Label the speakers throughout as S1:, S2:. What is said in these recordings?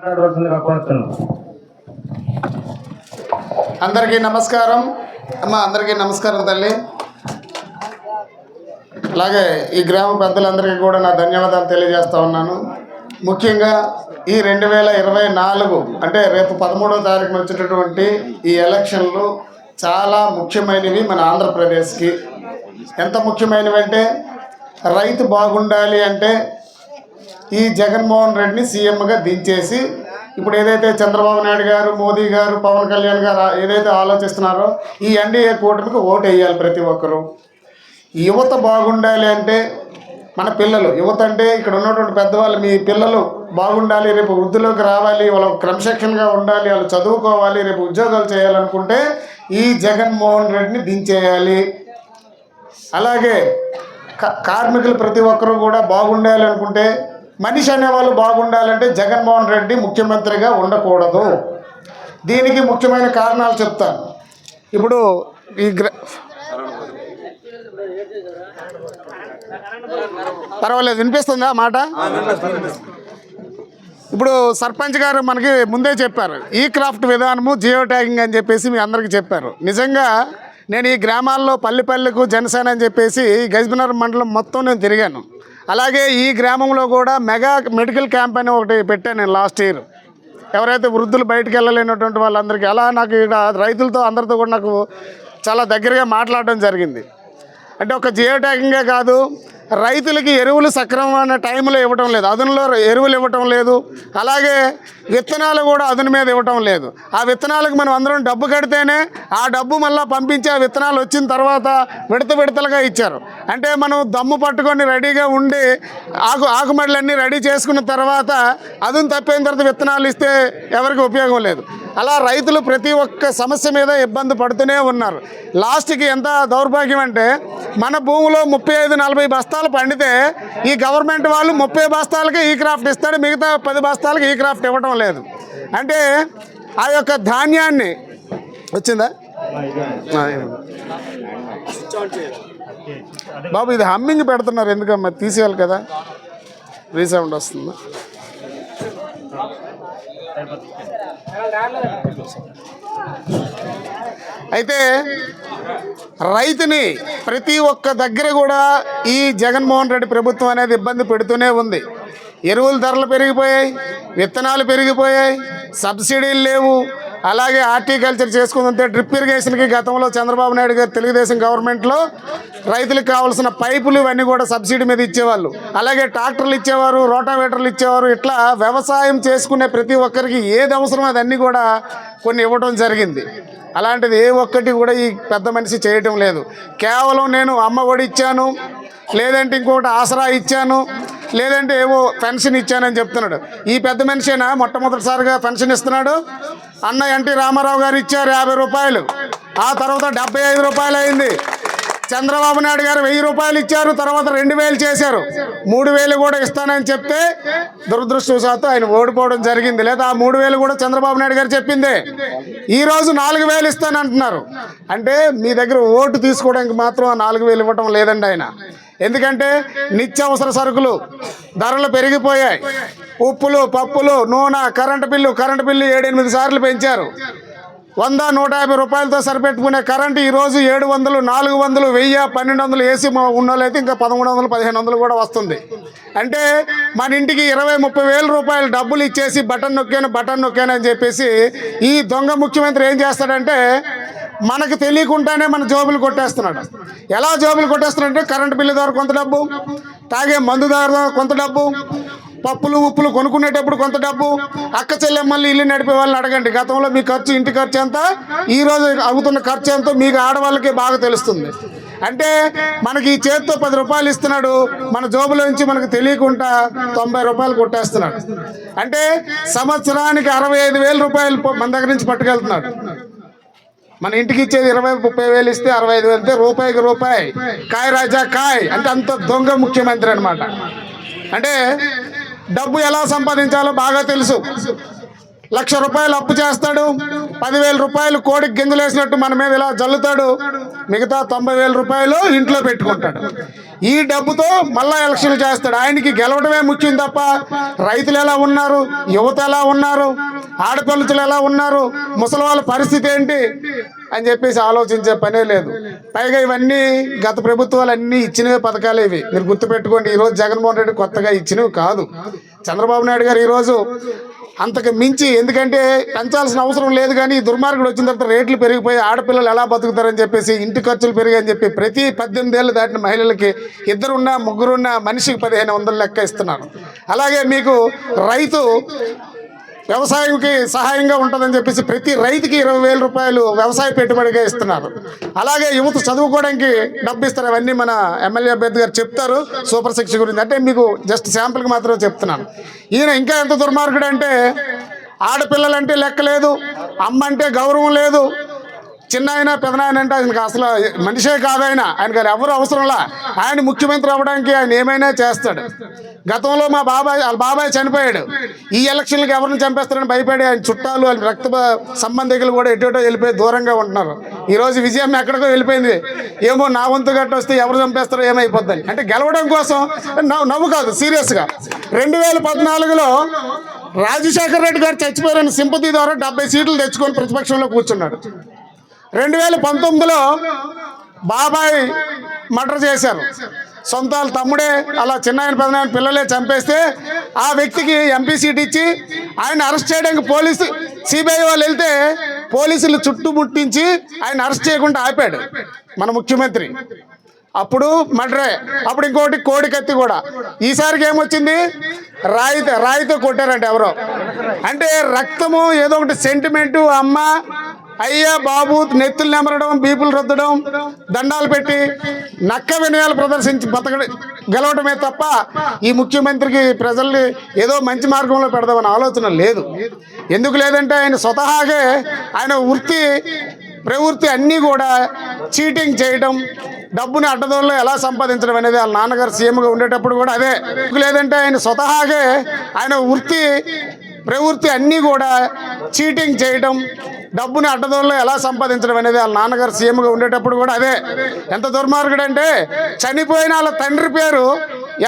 S1: మాట్లాడవలసిందిగా
S2: అందరికీ నమస్కారం. అమ్మ అందరికీ నమస్కారం తల్లి. అలాగే ఈ గ్రామ పెద్దలందరికీ కూడా నా ధన్యవాదాలు తెలియజేస్తా ఉన్నాను. ముఖ్యంగా ఈ రెండు వేల ఇరవై నాలుగు అంటే రేపు పదమూడవ తారీఖున వచ్చేటటువంటి ఈ ఎలక్షన్లు చాలా ముఖ్యమైనవి మన ఆంధ్రప్రదేశ్కి. ఎంత ముఖ్యమైనవి అంటే రైతు బాగుండాలి అంటే ఈ జగన్మోహన్ రెడ్డిని సీఎంగా దించేసి ఇప్పుడు ఏదైతే చంద్రబాబు నాయుడు గారు మోదీ గారు పవన్ కళ్యాణ్ గారు ఏదైతే ఆలోచిస్తున్నారో ఈ ఎన్డీఏ కూటమికి ఓటు వేయాలి ప్రతి ఒక్కరూ. యువత బాగుండాలి అంటే మన పిల్లలు యువత అంటే ఇక్కడ ఉన్నటువంటి పెద్దవాళ్ళు మీ పిల్లలు బాగుండాలి రేపు వృద్ధిలోకి రావాలి వాళ్ళు క్రమశిక్షణగా ఉండాలి వాళ్ళు చదువుకోవాలి రేపు ఉద్యోగాలు చేయాలనుకుంటే ఈ జగన్మోహన్ రెడ్డిని దించేయాలి. అలాగే కార్మికులు ప్రతి ఒక్కరూ కూడా బాగుండాలి అనుకుంటే మనిషి అనేవాళ్ళు బాగుండాలంటే జగన్మోహన్ రెడ్డి ముఖ్యమంత్రిగా ఉండకూడదు. దీనికి ముఖ్యమైన కారణాలు చెప్తాను. ఇప్పుడు ఈ గ్ర పర్వాలేదు వినిపిస్తుందా మాట? ఇప్పుడు సర్పంచ్ గారు మనకి ముందే చెప్పారు ఈ క్రాఫ్ట్ విధానము జియో ట్యాగింగ్ అని చెప్పేసి మీ అందరికీ చెప్పారు. నిజంగా నేను ఈ గ్రామాల్లో పల్లెపల్లెకు జనసేన అని చెప్పేసి ఈ గజబినర్ మండలం మొత్తం నేను తిరిగాను. అలాగే ఈ గ్రామంలో కూడా మెగా మెడికల్ క్యాంప్ అని ఒకటి పెట్టాను నేను లాస్ట్ ఇయర్. ఎవరైతే వృద్ధులు బయటకు వెళ్ళలేనటువంటి వాళ్ళందరికీ అలా నాకు ఇక్కడ రైతులతో అందరితో కూడా నాకు చాలా దగ్గరగా మాట్లాడడం జరిగింది. అంటే ఒక జియో ట్యాగింగే కాదు రైతులకి ఎరువులు సక్రమమైన టైంలో ఇవ్వటం లేదు. అదనలో ఎరువులు ఇవ్వటం లేదు. అలాగే విత్తనాలు కూడా అదును మీద ఇవ్వటం లేదు. ఆ విత్తనాలకు మనం అందరం డబ్బు కడితేనే ఆ డబ్బు మళ్ళీ పంపించి ఆ విత్తనాలు వచ్చిన తర్వాత విడత విడతలుగా ఇచ్చారు. అంటే మనం దమ్ము పట్టుకొని రెడీగా ఉండి ఆకు ఆకుమడులన్నీ రెడీ చేసుకున్న తర్వాత అదును తప్పిన తర్వాత విత్తనాలు ఇస్తే ఎవరికి ఉపయోగం లేదు. అలా రైతులు ప్రతి ఒక్క సమస్య మీద ఇబ్బంది పడుతూనే ఉన్నారు. లాస్ట్కి ఎంత దౌర్భాగ్యం అంటే మన భూమిలో ముప్పై ఐదు నలభై బస్తాలు పండితే ఈ గవర్నమెంట్ వాళ్ళు ముప్పై బస్తాలకి ఈ క్రాఫ్ట్ ఇస్తాడు మిగతా పది బస్తాలకి ఈ క్రాఫ్ట్ ఇవ్వటం లేదు. అంటే ఆ యొక్క ధాన్యాన్ని వచ్చిందా? బాబు ఇది హమ్మింగ్ పెడుతున్నారు ఎందుకమ్మా? తీసేయాలి కదా. రీసౌండ్ వస్తుందా? Agarrarla. అయితే రైతుని ప్రతి ఒక్క దగ్గర కూడా ఈ జగన్మోహన్ రెడ్డి ప్రభుత్వం అనేది ఇబ్బంది పెడుతూనే ఉంది. ఎరువుల ధరలు పెరిగిపోయాయి విత్తనాలు పెరిగిపోయాయి సబ్సిడీలు లేవు. అలాగే హార్టికల్చర్ చేసుకుందంటే డ్రిప్ ఇరిగేషన్కి గతంలో చంద్రబాబు నాయుడు గారు తెలుగుదేశం గవర్నమెంట్లో రైతులకు కావాల్సిన పైపులు ఇవన్నీ కూడా సబ్సిడీ మీద ఇచ్చేవాళ్ళు. అలాగే ట్రాక్టర్లు ఇచ్చేవారు రోటావేటర్లు ఇచ్చేవారు. ఇట్లా వ్యవసాయం చేసుకునే ప్రతి ఒక్కరికి ఏది అవసరమో అదన్నీ కూడా కొన్ని ఇవ్వడం జరిగింది. అలాంటిది ఏ ఒక్కటి కూడా ఈ పెద్ద మనిషి చేయటం లేదు. కేవలం నేను అమ్మ ఒడి ఇచ్చాను లేదంటే ఇంకొకటి ఆసరా ఇచ్చాను లేదంటే ఏవో పెన్షన్ ఇచ్చానని చెప్తున్నాడు. ఈ పెద్ద మనిషినా? మొట్టమొదటిసారిగా పెన్షన్ ఇస్తున్నాడు. అన్న ఎన్టీ రామారావు గారు ఇచ్చారు యాభై రూపాయలు. ఆ తర్వాత డెబ్బై ఐదు రూపాయలు అయింది చంద్రబాబు నాయుడు గారు వెయ్యి రూపాయలు ఇచ్చారు తర్వాత రెండు వేలు చేశారు. మూడు వేలు కూడా ఇస్తానని చెప్తే దురదృష్టవశాత్తు ఆయన ఓడిపోవడం జరిగింది. లేదా ఆ మూడు వేలు కూడా చంద్రబాబు నాయుడు గారు చెప్పిందే. ఈరోజు నాలుగు వేలు ఇస్తానంటున్నారు. అంటే మీ దగ్గర ఓటు తీసుకోవడానికి మాత్రం ఆ నాలుగు వేలు ఇవ్వటం లేదండి ఆయన. ఎందుకంటే నిత్యావసర సరుకులు ధరలు పెరిగిపోయాయి. ఉప్పులు పప్పులు నూనె కరెంటు బిల్లు కరెంటు బిల్లు ఏడెనిమిది సార్లు పెంచారు. వంద నూట యాభై రూపాయలతో సరిపెట్టుకునే కరెంటు ఈరోజు ఏడు వందలు నాలుగు వందలు వెయ్యి పన్నెండు వందలు ఏసీ ఉన్నోళ్ళైతే ఇంకా పదమూడు వందలు పదిహేను వందలు కూడా వస్తుంది. అంటే మన ఇంటికి ఇరవై ముప్పై వేల రూపాయలు డబ్బులు ఇచ్చేసి బటన్ నొక్కాను బటన్ నొక్కాను అని చెప్పేసి ఈ దొంగ ముఖ్యమంత్రి ఏం చేస్తాడంటే మనకు తెలియకుండానే మన జోబులు కొట్టేస్తున్నాడు. ఎలా జోబులు కొట్టేస్తున్నాడంటే కరెంటు బిల్లు ద్వారా కొంత డబ్బు తాగే మందు ద్వారా కొంత డబ్బు పప్పులు ఉప్పులు కొనుక్కునేటప్పుడు కొంత డబ్బు? అక్క చెల్లెమ్మల్ని ఇల్లు నడిపే వాళ్ళని అడగండి. గతంలో మీ ఖర్చు ఇంటి ఖర్చు ఎంత? ఈ రోజు అవుతున్న ఖర్చు ఎంతో? మీకు ఆడవాళ్ళకి బాగా తెలుస్తుంది. అంటే మనకి ఈ చేతితో పది రూపాయలు ఇస్తున్నాడు. మన జోబులో నుంచి మనకు తెలియకుండా తొంభై రూపాయలు కొట్టేస్తున్నాడు. అంటే సంవత్సరానికి అరవై ఐదు వేల రూపాయలు మన దగ్గర నుంచి పట్టుకెళ్తున్నాడు. మన ఇంటికి ఇచ్చేది ఇరవై ముప్పై వేలు ఇస్తే అరవై ఐదు వేలు ఇస్తే రూపాయికి రూపాయి. కాయ్ రాజా కాయ్. అంటే అంత దొంగ ముఖ్యమంత్రి అనమాట అంటే డబ్బు ఎలా సంపాదించాలో బాగా తెలుసు. లక్ష రూపాయలు అప్పు చేస్తాడు. పదివేల రూపాయలు కోడికి గింజలు వేసినట్టు మన మీద ఇలా జల్లుతాడు. మిగతా తొంభై వేల రూపాయలు ఇంట్లో పెట్టుకుంటాడు. ఈ డబ్బుతో మళ్ళా ఎలక్షన్లు చేస్తాడు. ఆయనకి గెలవడమే ముఖ్యం తప్ప రైతులు ఎలా ఉన్నారు? యువత ఎలా ఉన్నారు? ఆడపిల్లలు ఎలా ఉన్నారు? ముసలి వాళ్ళ పరిస్థితి ఏంటి? అని చెప్పేసి ఆలోచించే పనే లేదు. పైగా ఇవన్నీ గత ప్రభుత్వాలు అన్నీ ఇచ్చినవే పథకాలు ఇవి. మీరు గుర్తుపెట్టుకోండి ఈరోజు జగన్మోహన్ రెడ్డి కొత్తగా ఇచ్చినవి కాదు. చంద్రబాబు నాయుడు గారు ఈరోజు అంతకు మించి ఎందుకంటే పెంచాల్సిన అవసరం లేదు కానీ దుర్మార్గుడు వచ్చిన తర్వాత రేట్లు పెరిగిపోయి ఆడపిల్లలు ఎలా బతుకుతారని చెప్పేసి ఇంటి ఖర్చులు పెరిగాయని చెప్పి ప్రతి పద్దెనిమిది ఏళ్ళు దాటిన మహిళలకి ఇద్దరున్న ముగ్గురున్న మనిషికి పదిహేను వందలు లెక్క ఇస్తున్నారు అలాగే మీకు రైతు వ్యవసాయంకి సహాయంగా ఉంటుందని చెప్పేసి ప్రతి రైతుకి ఇరవై వేల రూపాయలు వ్యవసాయ పెట్టుబడిగా ఇస్తున్నారు. అలాగే యువత చదువుకోవడానికి డబ్బు ఇస్తారు అవన్నీ మన ఎమ్మెల్యే అభ్యర్థి గారు చెప్తారు. సూపర్ శిక్ష గురించి. అంటే మీకు జస్ట్ శాంపుల్కి మాత్రమే చెప్తున్నాను. ఈయన ఇంకా ఎంత దుర్మార్గుడు అంటే ఆడపిల్లలంటే లెక్క లేదు అమ్మ అంటే గౌరవం లేదు చిన్న ఆయన పెదనాయన అంటే ఆయనకి అసలు మనిషే కాదు ఆయన. ఆయనకి ఎవరు అవసరంలా ఆయన ముఖ్యమంత్రి అవ్వడానికి ఆయన ఏమైనా చేస్తాడు. గతంలో మా బాబాయ్ వాళ్ళ బాబాయ్ చనిపోయాడు. ఈ ఎలక్షన్లకు ఎవరిని చంపేస్తారని భయపడి ఆయన చుట్టాలు ఆయన రక్త సంబంధికులు కూడా ఎటోటో వెళ్ళిపోయి దూరంగా ఉంటున్నారు. ఈరోజు విజయం ఎక్కడికో వెళ్ళిపోయింది. ఏమో నా వంతు గట్ట వస్తే ఎవరు చంపేస్తారో ఏమైపోద్దని అంటే గెలవడం కోసం నవ్వు నవ్వు కాదు సీరియస్గా రెండు వేల పద్నాలుగులో రాజశేఖర రెడ్డి గారు చచ్చిపోయారని సింపతి ద్వారా డెబ్బై సీట్లు తెచ్చుకొని ప్రతిపక్షంలో కూర్చున్నాడు. రెండు వేల పంతొమ్మిదిలో బాబాయ్ మర్డర్ చేశారు. సొంత వాళ్ళ తమ్ముడే అలా చిన్నాయన పెదనాయన పిల్లలే చంపేస్తే ఆ వ్యక్తికి ఎంపీ సీట్ ఇచ్చి ఆయన అరెస్ట్ చేయడానికి పోలీసు సిబిఐ వాళ్ళు వెళ్తే పోలీసులు చుట్టుముట్టించి ఆయన అరెస్ట్ చేయకుండా ఆపాడు మన ముఖ్యమంత్రి. అప్పుడు మర్డరే. అప్పుడు ఇంకోటి కోడి కత్తి కూడా. ఈసారికి ఏమొచ్చింది? రాయితో రాయితో కొట్టారంట ఎవరో. అంటే రక్తము ఏదో ఒకటి సెంటిమెంటు అమ్మ అయ్యా బాబు నెత్తులు నెమరడం బీపులు రుద్దడం దండాలు పెట్టి నక్క వినయాలు ప్రదర్శించి బతక గెలవడమే తప్ప ఈ ముఖ్యమంత్రికి ప్రజల్ని ఏదో మంచి మార్గంలో పెడదామని ఆలోచన లేదు. ఎందుకు లేదంటే ఆయన స్వతహాగే ఆయన వృత్తి ప్రవృత్తి అన్నీ కూడా చీటింగ్ చేయడం డబ్బుని అడ్డదోళ్ళు ఎలా సంపాదించడం అనేది వాళ్ళ నాన్నగారు సీఎంగా ఉండేటప్పుడు కూడా అదే. ఎందుకు లేదంటే ఆయన స్వతహాగే ఆయన వృత్తి ప్రవృత్తి అన్నీ కూడా చీటింగ్ చేయడం డబ్బుని అడ్డదోళ్ళు ఎలా సంపాదించడం అనేది వాళ్ళ నాన్నగారు సీఎంగా ఉండేటప్పుడు కూడా అదే. ఎంత దుర్మార్గుడు అంటే చనిపోయిన వాళ్ళ తండ్రి పేరు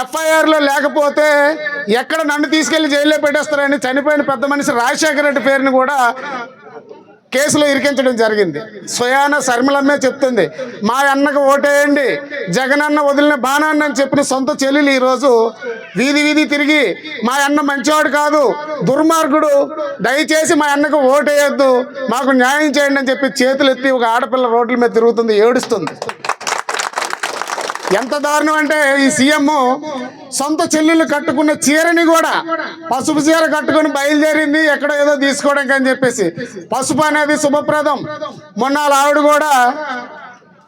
S2: ఎఫ్ఐఆర్లో లేకపోతే ఎక్కడ నన్ను తీసుకెళ్ళి జైల్లో పెట్టేస్తారని చనిపోయిన పెద్ద మనిషి రాజశేఖర రెడ్డి పేరుని కూడా కేసులో ఇరికించడం జరిగింది. స్వయాన శర్మలమ్మే చెప్తుంది మా అన్నకు ఓటేయండి జగనన్న వదిలిన బాణాన్ని అని చెప్పిన సొంత చెల్లెలు ఈరోజు వీధి వీధి తిరిగి మా అన్న మంచివాడు కాదు. దుర్మార్గుడు. దయచేసి మా అన్నకు ఓటేయొద్దు. మాకు న్యాయం చేయండి అని చెప్పి చేతులు ఎత్తి ఒక ఆడపిల్ల రోడ్ల మీద తిరుగుతుంది ఏడుస్తుంది. ఎంత దారుణం అంటే ఈ సీఎం సొంత చెల్లెళ్ళు కట్టుకున్న చీరని కూడా పసుపు చీర కట్టుకొని బయలుదేరింది ఎక్కడో ఏదో తీసుకోవడానికి అని చెప్పేసి. పసుపు అనేది శుభప్రదం. మొన్న వాళ్ళ ఆవిడ కూడా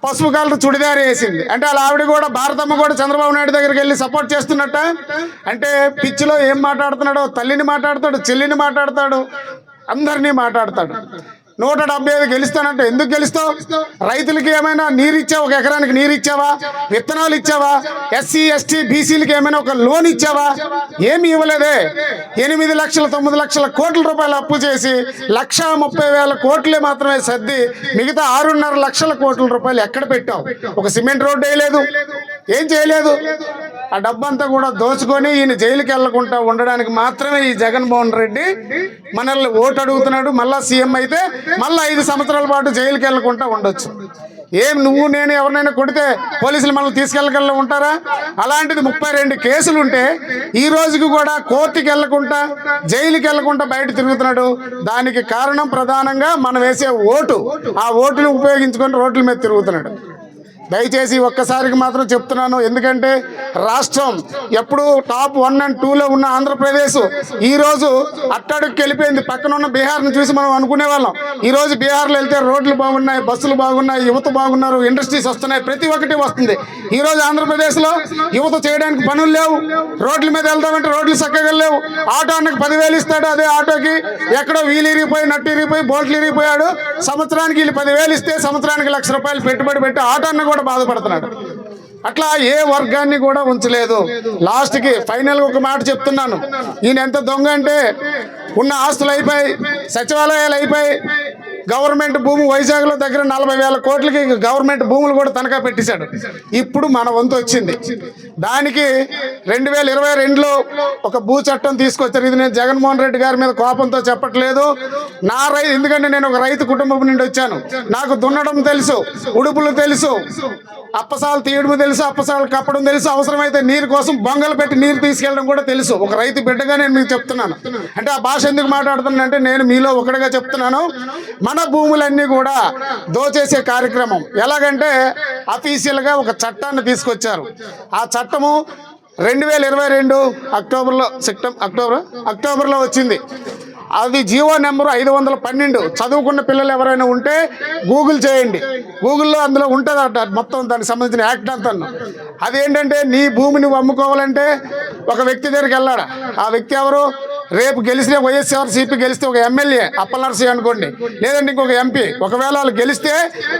S2: పసుపు కలర్ చుడిదార్ వేసింది. అంటే అలా ఆవిడ కూడా భారతమ్మ కూడా చంద్రబాబు నాయుడు దగ్గరికి వెళ్ళి సపోర్ట్ చేస్తున్నట్ట. అంటే పిచ్చిలో ఏం మాట్లాడుతున్నాడో తల్లిని మాట్లాడతాడు చెల్లిని మాట్లాడతాడు అందరినీ మాట్లాడతాడు. నూట డెబ్బై ఐదు గెలుస్తానంటే ఎందుకు గెలుస్తావు? రైతులకి ఏమైనా నీరు ఇచ్చావా? ఒక ఎకరానికి నీరు ఇచ్చావా? విత్తనాలు ఇచ్చావా? ఎస్సీ ఎస్టీ బీసీలకి ఏమైనా ఒక లోన్ ఇచ్చావా? ఏమి ఇవ్వలేదే. ఎనిమిది లక్షల తొమ్మిది లక్షల కోట్ల రూపాయలు అప్పు చేసి లక్ష ముప్పై వేల కోట్లే మాత్రమే సర్ది మిగతా ఆరున్నర లక్షల కోట్ల రూపాయలు ఎక్కడ పెట్టావు? ఒక సిమెంట్ రోడ్డు వేయలేదు. ఏం చేయలేదు. ఆ డబ్బంతా కూడా దోచుకొని ఈయన జైలుకి వెళ్ళకుండా ఉండడానికి మాత్రమే ఈ జగన్మోహన్ రెడ్డి మనల్ని ఓటు అడుగుతున్నాడు. మళ్ళా సీఎం అయితే మళ్ళీ ఐదు సంవత్సరాల పాటు జైలుకి వెళ్ళకుండా ఉండొచ్చు. ఏం నువ్వు నేను ఎవరినైనా కొడితే పోలీసులు మనల్ని తీసుకెళ్ళగల ఉంటారా? అలాంటిది ముప్పై రెండు కేసులు ఉంటే ఈ రోజుకి కూడా కోర్టుకి వెళ్ళకుండా జైలుకి వెళ్ళకుండా బయట తిరుగుతున్నాడు. దానికి కారణం ప్రధానంగా మనం వేసే ఓటు. ఆ ఓటుని ఉపయోగించుకొని రోడ్ల మీద తిరుగుతున్నాడు. దయచేసి ఒక్కసారికి మాత్రం చెప్తున్నాను. ఎందుకంటే రాష్ట్రం ఎప్పుడు టాప్ వన్ అండ్ టూలో ఉన్న ఆంధ్రప్రదేశ్. ఈరోజు అట్టడుకు వెళ్ళిపోయింది. పక్కన ఉన్న బీహార్ని చూసి మనం అనుకునే వాళ్ళం. ఈరోజు బీహార్లో వెళ్తే రోడ్లు బాగున్నాయి బస్సులు బాగున్నాయి యువత బాగున్నారు ఇండస్ట్రీస్ వస్తున్నాయి ప్రతి ఒక్కటి వస్తుంది. ఈరోజు ఆంధ్రప్రదేశ్లో యువత చేయడానికి పనులు లేవు. రోడ్ల మీద వెళ్దామంటే రోడ్లు చక్కగా లేవు. ఆటో అన్నకు పదివేలు ఇస్తాడు అదే ఆటోకి. ఎక్కడో వీలు ఇరిగిపోయి నట్టు ఇరిగిపోయి బోట్లు ఇరిగిపోయాడు. సంవత్సరానికి వీళ్ళు పదివేలు ఇస్తే సంవత్సరానికి లక్ష రూపాయలు పెట్టుబడి పెట్టి ఆటో అన్న కూడా బాధపడుతున్నాడు. అట్లా ఏ వర్గాన్ని కూడా ఉంచలేదు. లాస్ట్కి ఫైనల్ ఒక మాట చెప్తున్నాను. ఈయన ఎంత దొంగ అంటే ఉన్న ఆస్తులు అయిపోయి సచివాలయాలు అయిపోయి గవర్నమెంట్ భూమి వైజాగ్లో దగ్గర నలభై వేల కోట్లకి గవర్నమెంట్ భూములు కూడా తనఖా పెట్టేశాడు. ఇప్పుడు మన వంతు వచ్చింది. దానికి రెండు వేల ఇరవై రెండులో ఒక భూ చట్టం తీసుకొచ్చారు. ఇది నేను జగన్మోహన్ రెడ్డి గారి మీద కోపంతో చెప్పట్లేదు. నా రై ఎందుకంటే నేను ఒక రైతు కుటుంబం నుండి వచ్చాను. నాకు దున్నడం తెలుసు ఉడుపులు తెలుసు అప్పసాలు తీయడం తెలుసు అప్పసాలు కప్పడం తెలుసు అవసరమైతే నీరు కోసం బొంగలు పెట్టి నీరు తీసుకెళ్ళడం కూడా తెలుసు. ఒక రైతు బిడ్డగా నేను మీకు చెప్తున్నాను. అంటే ఆ భాష ఎందుకు మాట్లాడుతున్నానంటే నేను మీలో ఒకటిగా చెప్తున్నాను. మన భూములన్నీ కూడా దోచేసే కార్యక్రమం. ఎలాగంటే అఫీషియల్గా ఒక చట్టాన్ని తీసుకొచ్చారు. ఆ చట్టము రెండు వేల ఇరవై రెండు అక్టోబర్లో సెప్టెంబర్ అక్టోబర్ అక్టోబర్లో వచ్చింది. అది జీవో నెంబర్ ఐదు వందల పన్నెండు. చదువుకున్న పిల్లలు ఎవరైనా ఉంటే గూగుల్ చేయండి. గూగుల్లో అందులో ఉంటుంది మొత్తం దానికి సంబంధించిన యాక్ట్ అంతా. అదేంటంటే నీ భూమిని అమ్ముకోవాలంటే ఒక వ్యక్తి దగ్గరికి వెళ్ళాడు ఆ వ్యక్తి ఎవరు? రేపు గెలిచిన వైఎస్ఆర్సీపీ గెలిస్తే ఒక ఎమ్మెల్యే అప్పలనర్సీ అనుకోండి. లేదంటే ఇంకొక ఎంపీ. ఒకవేళ వాళ్ళు గెలిస్తే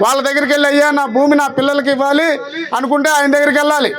S2: వాళ్ళ దగ్గరికి వెళ్ళి అయ్యా నా భూమి నా పిల్లలకి ఇవ్వాలి అనుకుంటే ఆయన దగ్గరికి వెళ్ళాలి.